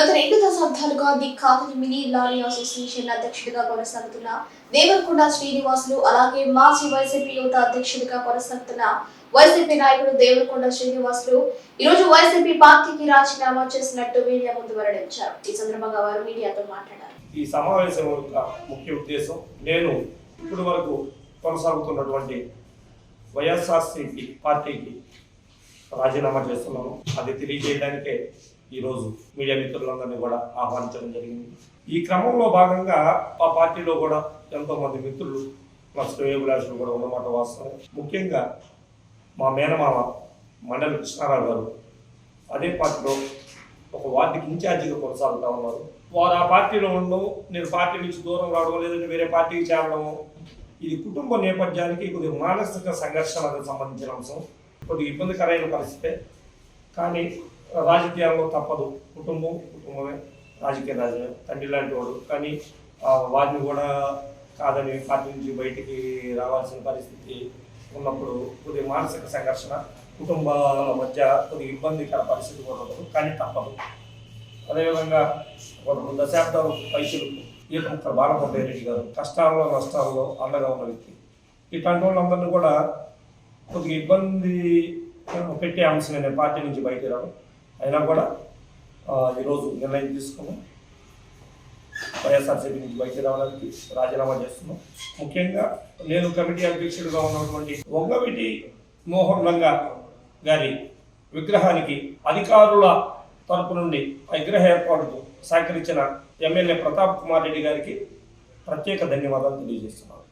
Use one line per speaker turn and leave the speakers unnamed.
గత రెండు దశాబ్దాలుగా the Kavali mini lorry association అధ్యక్షుడిగా కొనసాగుతున్న దేవరకొండ శ్రీనివాసులు అలాగే మాజీ వైసీపీ యువత అధ్యక్షుడిగా కొనసాగుతున్న వైసీపీ నాయకుడు దేవరకొండ శ్రీనివాసులు ఈ రోజు వైసీపీ పార్టీకి రాజీనామా చేసినట్టు మీడియా ముందు వెల్లడించారు. ఈ సందర్భంగా వారు మీడియాతో మాట్లాడారు.
ఈ సమావేశం యొక్క ముఖ్య ఉద్దేశం నేను ఇప్పటి వరకు కొనసాగుతున్నటువంటి వైఎస్ఆర్సీపీ పార్టీకి రాజీనామా చేస్తున్నాను. అది తెలియజేయడానికే ఈరోజు మీడియా మిత్రులందరినీ కూడా ఆహ్వానించడం జరిగింది. ఈ క్రమంలో భాగంగా మా పార్టీలో కూడా ఎంతోమంది మిత్రులు మా శ్రేయోభిలాషులు కూడా ఉన్నమాట వాస్తవం. ముఖ్యంగా మా మేనమామ మండలి కృష్ణారావు గారు అదే పార్టీలో ఒక వార్డుకి ఇన్ఛార్జిగా కొనసాగుతా ఉన్నారు. వారు ఆ పార్టీలో ఉండడం నేను పార్టీ నుంచి దూరం రావడం లేదంటే వేరే పార్టీకి చేరడము ఇది కుటుంబ నేపథ్యానికి కొద్దిగా మానసిక సంఘర్షణకు సంబంధించిన అంశం. కొద్దిగా ఇబ్బందికరమైన పరిస్థితే. కానీ రాజకీయాల్లో తప్పదు. కుటుంబం కుటుంబమే. రాజకీయ రాజమే. తండ్రి లాంటి వాడు. కానీ వారిని కూడా కాదని పార్టీ నుంచి బయటికి రావాల్సిన పరిస్థితి ఉన్నప్పుడు కొద్దిగా మానసిక సంఘర్షణ కుటుంబాల మధ్య కొద్దిగా ఇబ్బందికర పరిస్థితి కూడా ఉండదు. కానీ తప్పదు. అదేవిధంగా ఒక రెండు దశాబ్దాలు పైసలు ఈత ముక్కల బాలకొండ రెడ్డి గారు కష్టాల్లో నష్టాల్లో అండగా ఉన్న వ్యక్తి. ఇట్లాంటి వాళ్ళందరినీ కూడా కొద్దిగా ఇబ్బంది పెట్టే అంశమే నేను పార్టీ నుంచి బయట రావడం. అయినా కూడా ఈరోజు నిర్ణయం తీసుకున్నాం వైఎస్ఆర్సీపీ నుంచి బయటికి రావడానికి రాజీనామా చేస్తున్నాం. ముఖ్యంగా నేను కమిటీ అధ్యక్షుడిగా ఉన్నటువంటి వంగవిటి మోహన్ రంగా గారి విగ్రహానికి అధికారుల తరపు నుండి విగ్రహ ఏర్పాటుకు సహకరించిన ఎమ్మెల్యే ప్రతాప్ కుమార్ రెడ్డి గారికి ప్రత్యేక ధన్యవాదాలు తెలియజేస్తున్నాను.